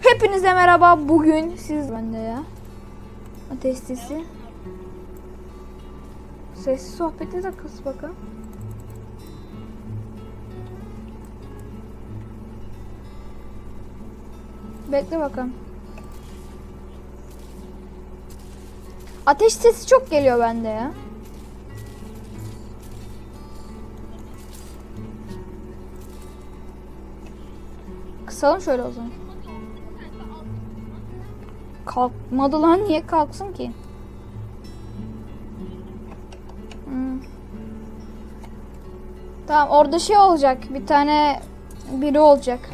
Hepinize merhaba. Bugün siz bende ya. Ateş sesi. Sessiz sohbeti de kız bakın. Bekle bakalım. Ateş sesi çok geliyor bende ya. Kısalım şöyle o zaman. Kalkmadı lan niye kalksın ki? Hmm. Tamam orada şey olacak bir tane biri olacak.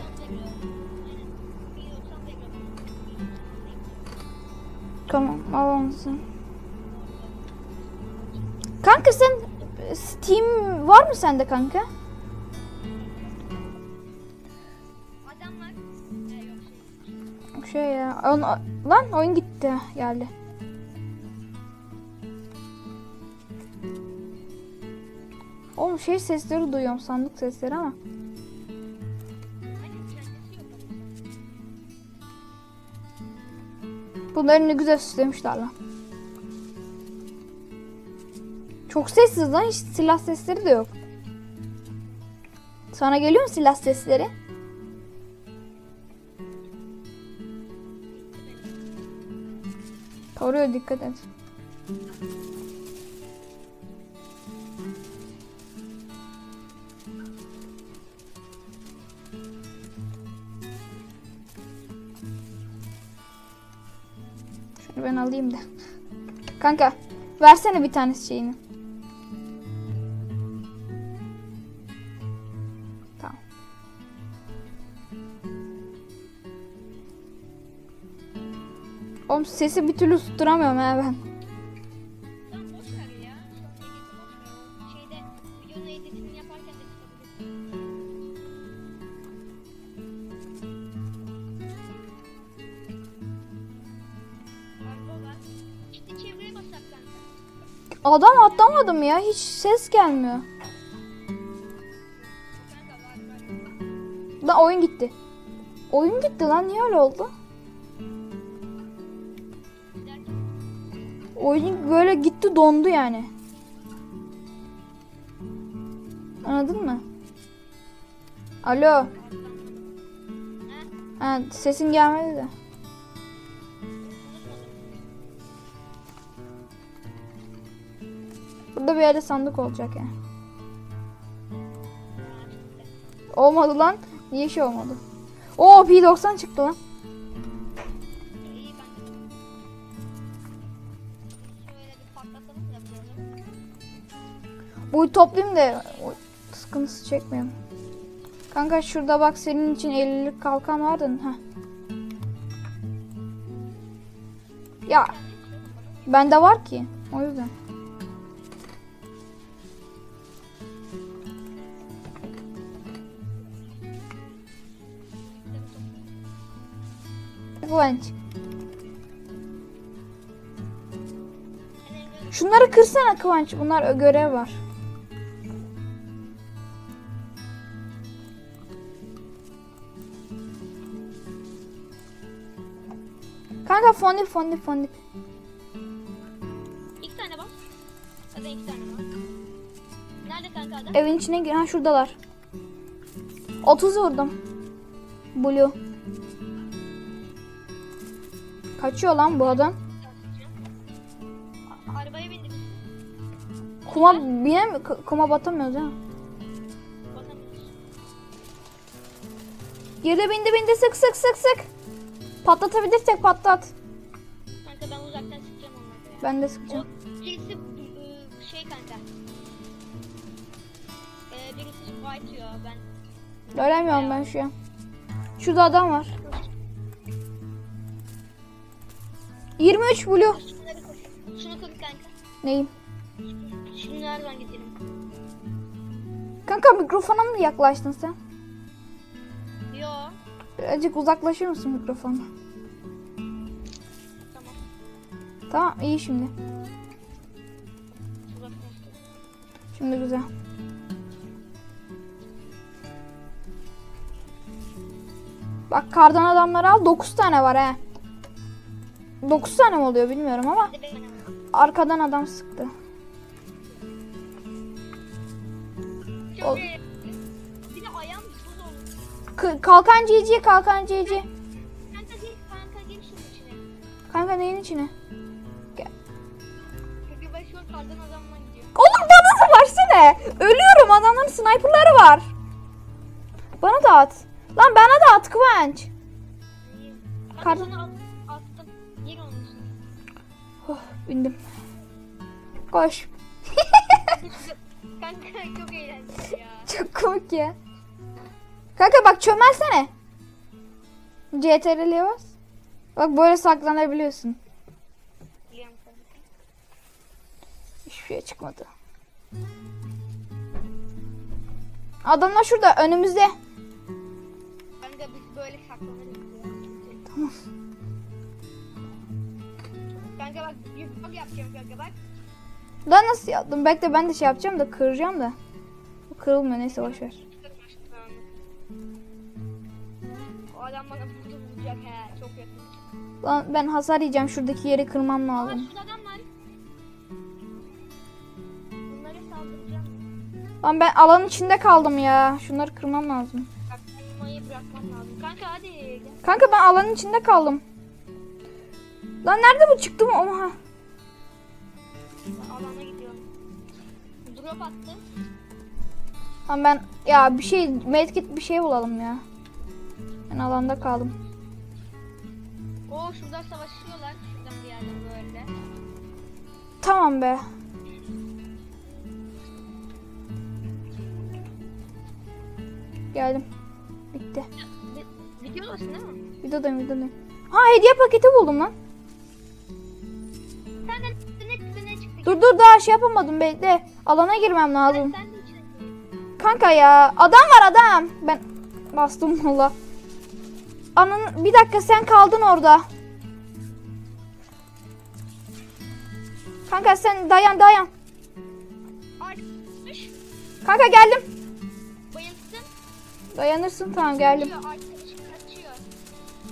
Tamam al mısın? Kanka sen Steam var mı sende kanka? Şey. Ya on- lan oyun gitti geldi. Oğlum şey sesleri duyuyorum sandık sesleri ama. Bunları ne güzel süslemişler lan. Çok sessiz lan hiç silah sesleri de yok. Sana geliyor mu silah sesleri? Koruyor dikkat et. Şunu ben alayım da. Kanka versene bir tane şeyini. Sesi bir türlü tutturamıyorum ha ben. Adam atlamadım ya hiç ses gelmiyor. Lan oyun gitti. Oyun gitti lan niye öyle oldu? Oyun böyle gitti dondu yani. Anladın mı? Alo. Ha, sesin gelmedi de. Burada bir yerde sandık olacak yani. Olmadı lan. Niye şey olmadı? Oo P90 çıktı lan. Buyu toplayayım da sıkıntısı çekmeyeyim. Kanka şurada bak senin için 50'lik kalkan vardı. Heh. Ya bende var ki. O yüzden. Kıvanç. Şunları kırsana Kıvanç. Bunlar görev var. Kanka fondip fondip fondip. İki tane bak. Zaten iki tane var. Nerede kanka adam? Evin içine gir. Ha şuradalar. 30 vurdum. Blue. Kaçıyor lan bu adam. Arabaya bindik. Kuma bine mi? Kuma batamıyoruz ha. Basamıyoruz. Girdi bindi bindi sık sık sık sık. Patlatabilirsek patlat. Kanka ben uzaktan sıkacağım onları ya. Ben de O sıkacağım. birisi ıı, şey kanka. Ee, birisi white diyor ben. Göremiyorum ben şu an. Şurada adam var. 23 blue. Şunları koy. Şunu koy kanka. Neyim? Şunu nereden gidelim? Kanka mikrofona mı yaklaştın sen? Birazcık uzaklaşır mısın mikrofona? Tamam. Tamam iyi şimdi. Şimdi güzel. Bak kardan adamları al. 9 tane var he. 9 tane mi oluyor bilmiyorum ama arkadan adam sıktı. Ol- K- kalkan cici kalkan cici. Kanka gir, kanka gir şunun içine. Kanka neyin içine? Çünkü ben şu an kardan adamla gidiyorum. Oğlum bana da versene. Ölüyorum adamların sniperları var. Bana da at. Lan bana da at Kıvanç. İyi. Kardan- Kanka sana at, attım. Gir onun içine. Oh, bindim. Koş. Kanka çok eğlenceli ya. Çok komik ya. Kanka bak çömelsene. CTRL'ye bas. Bak böyle saklanabiliyorsun. Hiçbir şey çıkmadı. Adamlar şurada önümüzde. Kanka biz böyle saklanırız. Tamam. Kanka bak bak yapacağım kanka bak. Lan nasıl yaptım? Bekle ben de şey yapacağım da kıracağım da. Kırılmıyor neyse boşver. Lan ben hasar yiyeceğim şuradaki yeri kırmam lazım. Lan ben alanın içinde kaldım ya. Şunları kırmam lazım. Kanka hadi. Kanka ben alanın içinde kaldım. Lan nerede bu çıktı mı? Oha. Alana gidiyorum. Drop attı. Lan ben ya bir şey medkit bir şey bulalım ya. Ben alanda kaldım. Oo şurada savaşıyorlar. Şuradan bir yerden böyle. Tamam be. Geldim. Bitti. Vi- Videodasın değil mi? Videodayım videodayım. Ha hediye paketi buldum lan. Sen de ne ne çıktı? Dur dur daha şey yapamadım bekle. Alana girmem lazım. Gir. Kanka ya adam var adam. Ben bastım valla. Anın bir dakika sen kaldın orada. Kanka sen dayan dayan. Arkadaş Kanka geldim. bayılsın. Dayanırsın tamam geldim.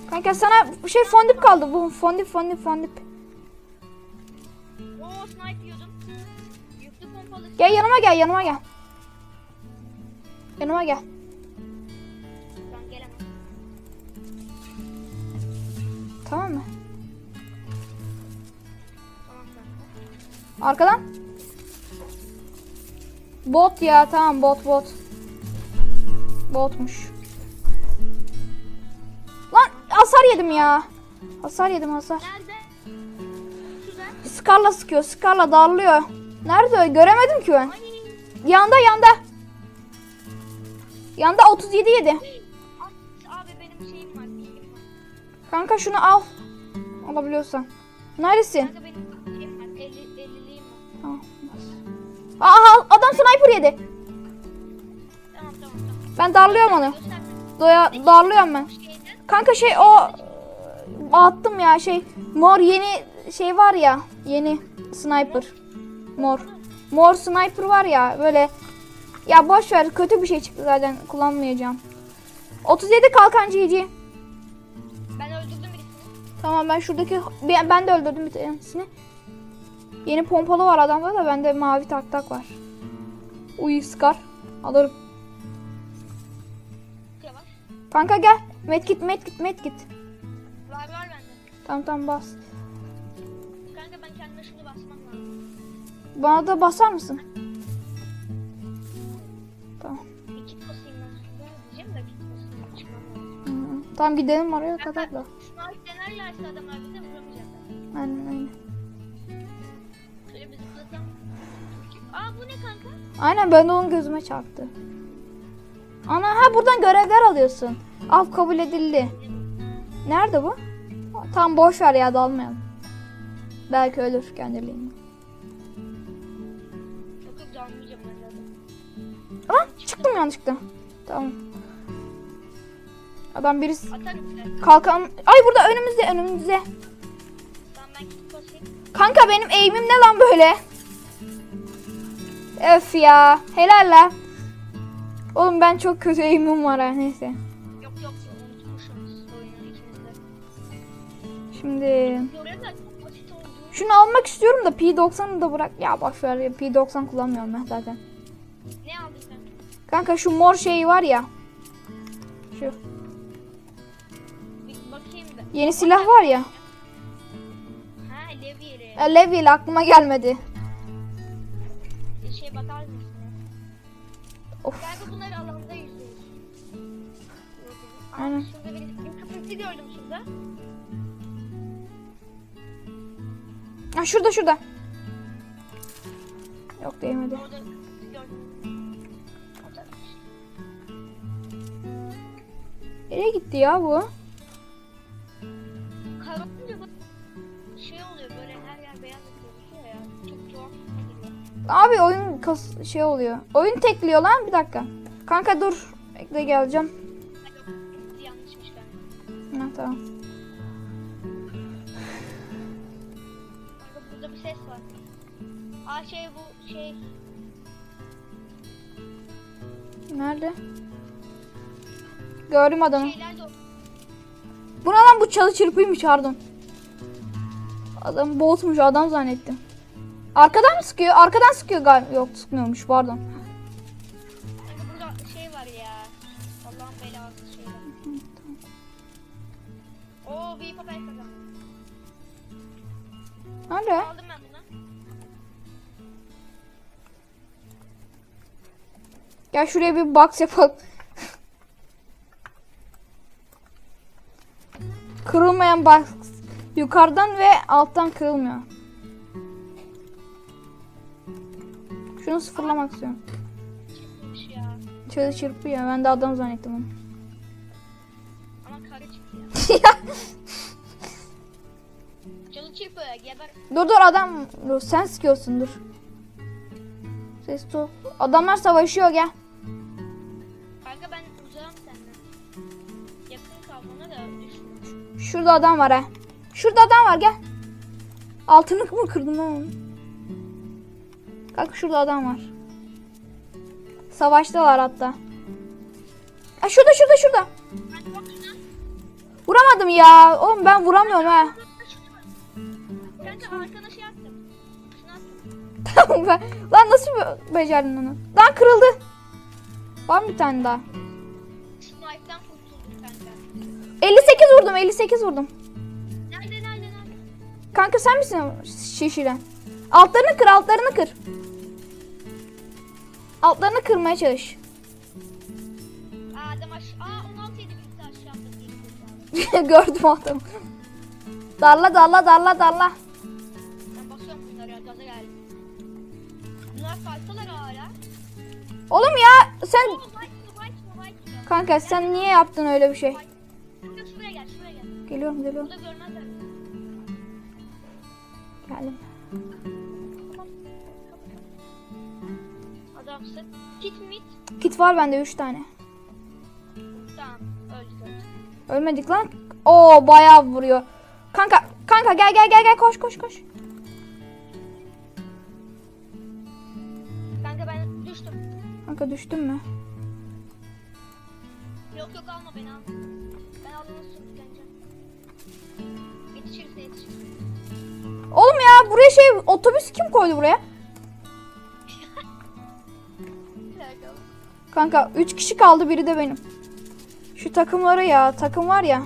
Kanka sana bu şey fondip kaldı. Bu fondip fondip fondip. Oo snipe yiyordum. Yüklü pompalı. Gel yanıma gel yanıma gel. Yanıma gel. Tamam mı? Arkadan. Bot ya tamam bot bot. Botmuş. Lan hasar yedim ya. Hasar yedim hasar. Nerede? Scar'la sıkıyor. Scar'la darlıyor. Nerede o? Göremedim ki ben. Yanda yanda. Yanda 37 yedi. Kanka şunu al. Alabiliyorsan. Neredesin? Kanka benim şeyim var. 50 50'liyim var. Tamam. Aha adam sniper yedi. Ben darlıyorum onu. Doya darlıyorum ben. Kanka şey o attım ya şey mor yeni şey var ya yeni sniper mor mor sniper var ya böyle ya boş ver kötü bir şey çıktı zaten kullanmayacağım 37 kalkan GG. Tamam ben şuradaki ben, de öldürdüm bir tanesini yeni pompalı var adamda da bende mavi tak tak var Uy Scar alırım kanka gel medkit medkit medkit Var var bende. tamam tamam bas Kanka ben kendime şunu basmam lazım. bana da basar mısın tamam Bir kit basayım ben şurada. Diyeceğim de kit basayım. Çıkmam lazım. Hı, Tamam gidelim oraya kadar da. Denerlerse adamlar bize vuramayacaklar. Aynen aynen. Şöyle bir zıplasam. Aa bu ne kanka? Aynen ben de onun gözüme çarptı. Ana ha buradan görevler alıyorsun. Av kabul edildi. Nerede bu? Tam boş ver ya dalmayalım. Belki ölür kendiliğinden. Çok yok dalmayacağım ben zaten. Ama çıktım yanlışlıkla. Tamam. Adam birisi kalkan. Ay burada önümüzde önümüzde. Kanka benim eğimim ne lan böyle? Öf ya. Helal lan. Oğlum ben çok kötü eğimim var ha neyse. Yok yok unutmuşsunuz. Şimdi şunu almak istiyorum da P90'ı da bırak. Ya ver ya, P90 kullanmıyorum ben zaten. Ne aldın sen? Kanka şu mor şey var ya. Şu. Yeni silah var ya. Ha Levy'li. E, Level aklıma gelmedi. Bir şey bakar mısın? Of. Galiba bunları alanda yüzüyoruz. Aynen. Şurada bir kapıntı gördüm şurada. Ha şurada şurada. Yok değmedi. Orada. Nereye gitti ya bu? Abi oyun kas şey oluyor. Oyun tekliyor lan bir dakika. Kanka dur. Bekle geleceğim. Yanlışmış galiba. Ha, tamam. Kanka burada bir ses var. Aa şey bu şey Nerede? Gördüm adamı. Bu ne lan bu çalı çırpıymış pardon. Adam botmuş adam zannettim. Arkadan mı sıkıyor? Arkadan sıkıyor galiba. Yok sıkmıyormuş pardon. Kanka burada şey var ya. Allah'ın belası şeyler. Oo bir papel kazandım. Nerede? Aldım ben bunu. Gel şuraya bir box yapalım. Kırılmayan box. Yukarıdan ve alttan kırılmıyor. Şunu sıfırlamak istiyorum. Çıkmış ya. Çalı çırpıyor. Ben de adam zannettim onu. Ama çıktı ya. Geber. dur dur adam. Dur sen sıkıyorsun dur. Ses tu. Adamlar savaşıyor gel. Kanka ben uzağım senden. Yakın kalmana da düşme. Şurada adam var ha. Şurada adam var gel. Altını mı kırdın lan? Bak şurada adam var. Savaştalar hatta. Ha şurada şurada şurada. Vuramadım ya. Oğlum ben vuramıyorum ha. Tamam ben. Lan nasıl be- becerdin onu? Lan kırıldı. Var mı bir tane daha? Snipe'den kurtuldum kanka. 58 vurdum 58 vurdum. Nerede nerede nerede? Kanka sen misin şişiren? Altlarını kır altlarını kır. Altlarını kırmaya çalış. Aa adam aş... Aa 16 yedi bitti aşağı atladı. Gördüm adamı. Darla darla darla darla. Ben basıyorum bunları ya gaza geldim. Bunlar farklılar hala. Oğlum ya sen white mi white mi? kanka sen niye yaptın öyle bir şey? Şuraya gel şuraya gel. Geliyorum geliyorum. Burada görmezler. Geldim. Kit mit. Kit var bende 3 tane. Tamam öldü öldü. Ölmedik lan. Oo bayağı vuruyor. Kanka kanka gel gel gel gel koş koş koş. Kanka ben düştüm. Kanka düştün mü? Yok yok alma beni alma. Ben aldığını sürükleneceğim. Yetişirse yetişir. Oğlum ya buraya şey otobüs kim koydu buraya? Kanka 3 kişi kaldı biri de benim. Şu takımları ya takım var ya.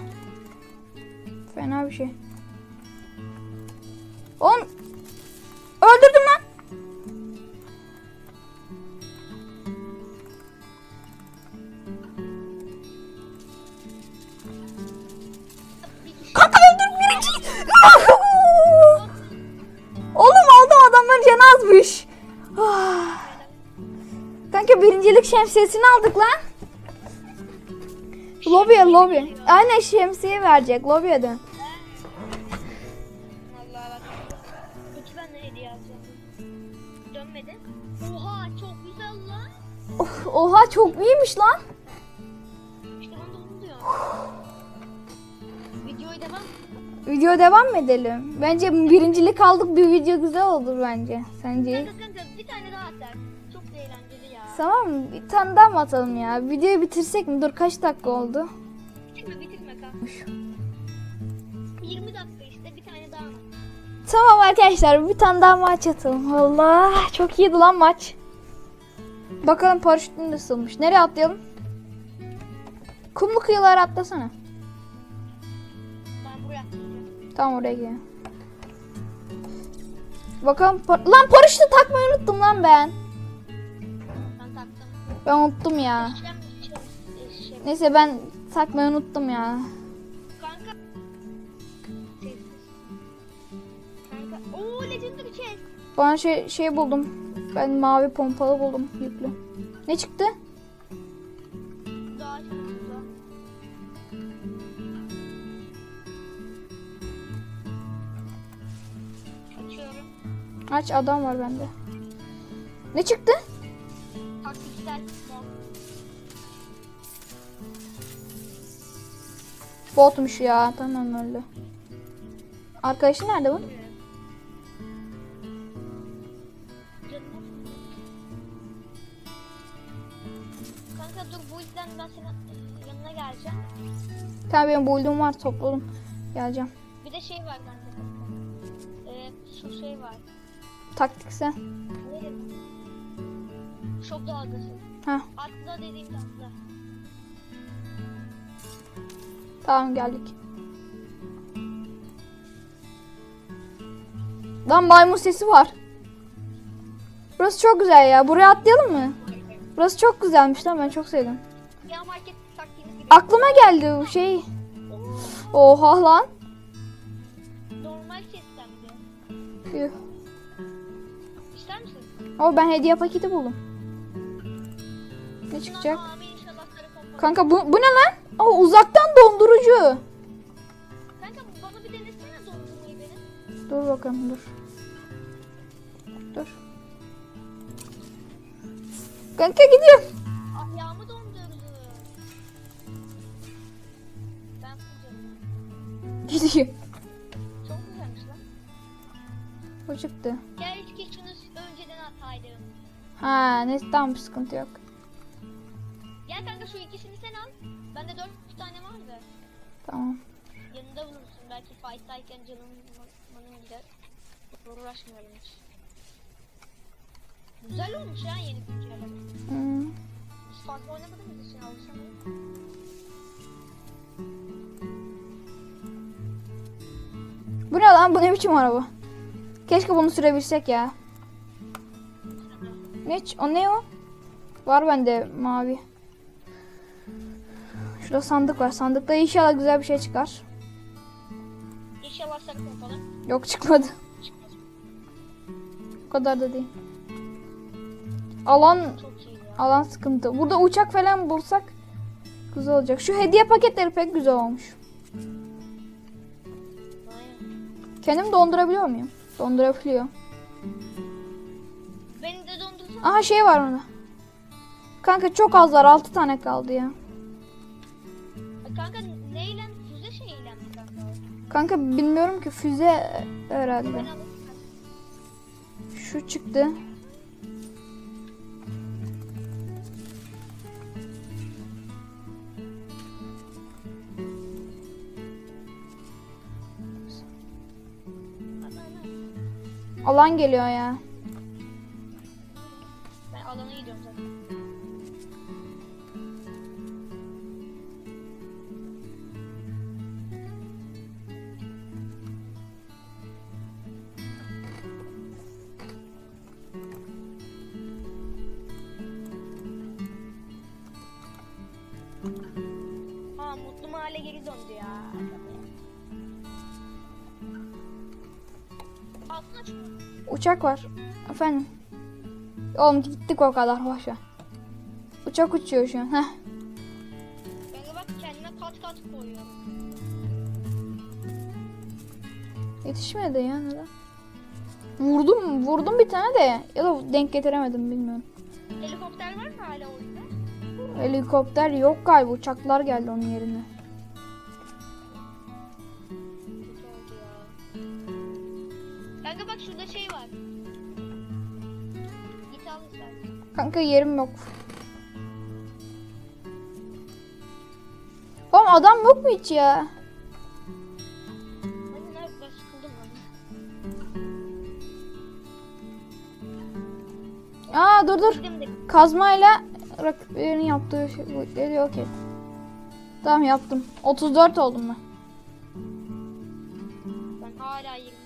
Fena bir şey. Oğlum öldürdüm lan. Şemsiyesini aldık lan. Lobiye lobi. Aynen şemsiye verecek lobiye dön. Vallahi bak. Peki ben ne hediye alacağım? Dönmedi. Oha çok güzel lan. Oha çok iyiymiş lan. İşte ben de onu diyorum. Videoyu devam. Video devam mı edelim? Bence birincilik aldık bir video güzel olur bence. Sence? Kanka kanka bir tane daha atar. Eğlenceli ya. Tamam mı? Bir tane daha mı atalım ya? Videoyu bitirsek mi? Dur kaç dakika oldu? Bitirme bitirme kanka. 20 dakika işte bir tane daha. Tamam arkadaşlar bir tane daha maç atalım. Allah çok iyiydi lan maç. Bakalım paraşütün nasılmış. Nereye atlayalım? Kumlu kıyılara atlasana. Ben buraya atlayacağım. Tamam oraya gidelim. Bakalım par- lan paraşütü takmayı unuttum lan ben. Ben unuttum ya. Neyse ben takmayı unuttum ya. Kanka. Kanka. Oo legendary chest. Bana şey şey buldum. Ben mavi pompalı buldum yüklü. Ne çıktı? Aç adam var bende. Ne çıktı? Taktiksel mod. Botmuş ya. Tamam öyle. Arkadaşın nerede bu? Kanka dur bu yüzden ben senin yanına geleceğim. Tamam benim buldum var topladım. Geleceğim. Bir de şey var kanka. Ee, şu şey var. Taktiksel. Ne? Şok dalgası. Heh. Atla dediğim atla. Tamam geldik. Lan maymun sesi var. Burası çok güzel ya. Buraya atlayalım mı? Burası çok güzelmiş lan ben çok sevdim. Ya market taktiğimiz gibi. Aklıma geldi bu şey. Oha lan. Normal de. Yuh. İster misin? Ama ben hediye paketi buldum. Ne çıkacak? Kanka bu, bu ne lan? Aa, uzaktan dondurucu. Kanka bana bir denesene dondurmayı benim. Dur bakalım dur. Dur. Kanka gidiyorum. Ayağımı dondurdu. Ben. Gidiyor. Çok güzelmiş lan. Bu çıktı. Keşke şunu önceden ataydım. Ha neyse tamam sıkıntı yok. Fight'tayken canım manım gider. Uğraşmayalım hiç. Güzel olmuş ya yeni güncelleme. Hmm. Farklı oynamadığımız için alışamadım. Bu ne lan? Bu ne biçim araba? Keşke bunu sürebilsek ya. Ne? O ne o? Var bende mavi. Şurada sandık var. Sandıkta inşallah güzel bir şey çıkar. İnşallah sarı pompalı. Yok çıkmadı. Çıkmaz. Bu kadar da değil. Alan alan sıkıntı. Burada uçak falan bulsak güzel olacak. Şu hediye paketleri pek güzel olmuş. Aynen. Kendim dondurabiliyor muyum? Dondurabiliyor. Beni de dondursana. Aha şey var onda. Kanka çok az var. 6 tane kaldı ya. Kanka bilmiyorum ki füze herhalde. Şu çıktı. Alan geliyor ya. Uçak var. Efendim. Oğlum gittik o kadar ver. Uçak uçuyor şu an. Heh. Kanka bak kendine kat kat koyuyor. Yetişmedi ya neden? Vurdum, vurdum bir tane de ya da denk getiremedim bilmiyorum. Helikopter var mı hala oyunda? Helikopter yok galiba uçaklar geldi onun yerine. Kanka yerim yok. Oğlum adam yok mu hiç ya? Aa dur dur. Kazmayla rakiplerin yaptığı şey, bulutları okey. Tamam yaptım. 34 oldum ben. Ben hala 20.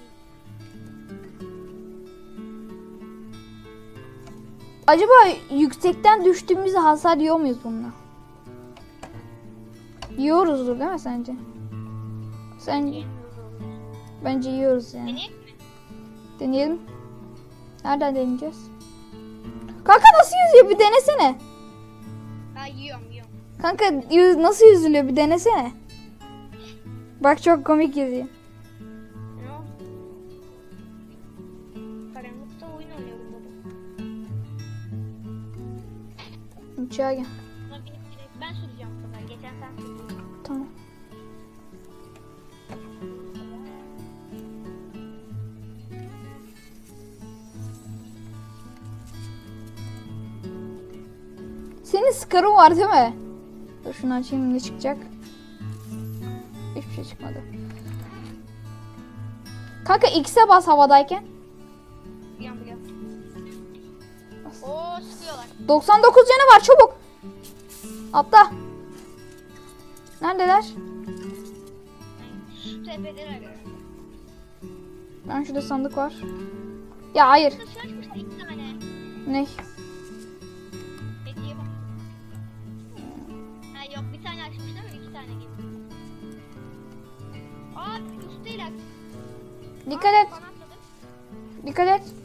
Acaba yüksekten düştüğümüzde hasar yiyor muyuz bununla? Yiyoruzdur değil mi sence? Sen bence yiyoruz yani. Deneyek mi? Deneyelim. Nereden deneyeceğiz? Kanka nasıl yüzüyor bir denesene. Ha yiyorum yiyorum. Kanka yüz, nasıl yüzülüyor bir denesene. Bak çok komik yüzüyor. Uçağa gel. Ben süreceğim bu. Geçen sen sürdün. Tamam. Senin skarın var değil mi? Dur şunu açayım ne çıkacak? Hiçbir şey çıkmadı. Kanka X'e bas havadayken. 99 canı var çabuk. Atla. Neredeler? Şu tepedeler ya. Ben şurada sandık var. Ya hayır. Ne? Yok bir tane açmışlar mı iki tane gibi. Aa üstteler. Dikkat et. Dikkat et.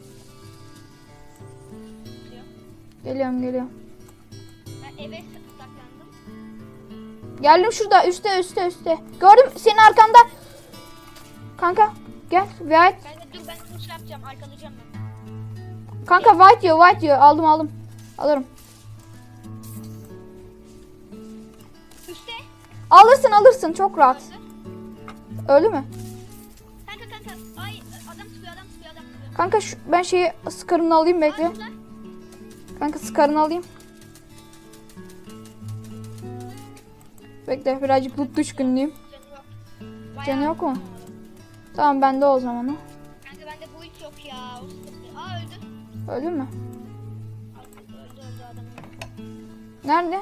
Geliyorum geliyorum. Ben eve saklandım. Geldim şurada üstte üstte üstte. Gördüm senin arkanda. Kanka gel. White. Ben de dur ben bunu şey yapacağım arkalayacağım ben. Kanka white diyor white diyor. Aldım aldım. Alırım. Üstte. Alırsın alırsın çok rahat. Nasıl? Öldü mü? Kanka kanka. Ay adam sıkıyor adam sıkıyor adam sıkıyor. Kanka şu, ben şeyi skarını alayım bekle. Aa, şurada. Kanka skarını alayım. Bekle birazcık loot düşkünlüğüm. Canı Canı yok mu? Tamam bende o zaman o. Kanka bende bu hiç yok ya. O sıkıntı. Aa öldü. Öldü mü? Öldü öldü öldü adam. Nerede?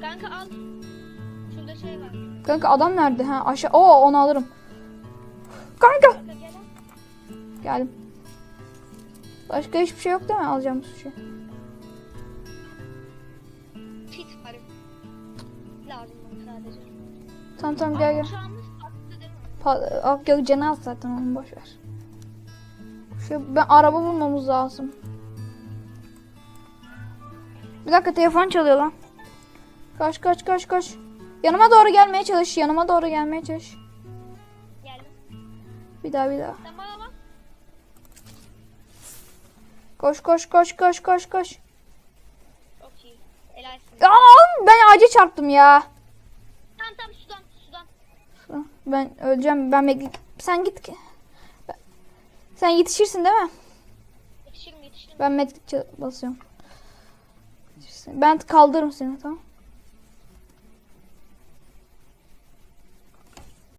Kanka al. Şurada şey var. Kanka adam nerede? Ha aşağı. Oo onu alırım. Kanka. Kanka gel. Geldim. Başka hiçbir şey yok değil mi alacağım şey? Pit var. Lazım sadece. Tamam tamam gel gel. Ak yok canı az zaten onu boş ver. Şu ben araba bulmamız lazım. Bir dakika telefon çalıyor lan. Kaç kaç kaç kaç. Yanıma doğru gelmeye çalış. Yanıma doğru gelmeye çalış. Geldim. Bir daha bir daha. Sen bana bak. Koş koş koş koş koş koş. Çok iyi. Helalsin. Oğlum, ben ağaca çarptım ya. Tamam tamam sudan sudan. Ben öleceğim. Ben bekle. Sen git. ki. Sen yetişirsin değil mi? Yetişirim yetişirim. Ben medkit basıyorum. Ben kaldırırım seni tamam.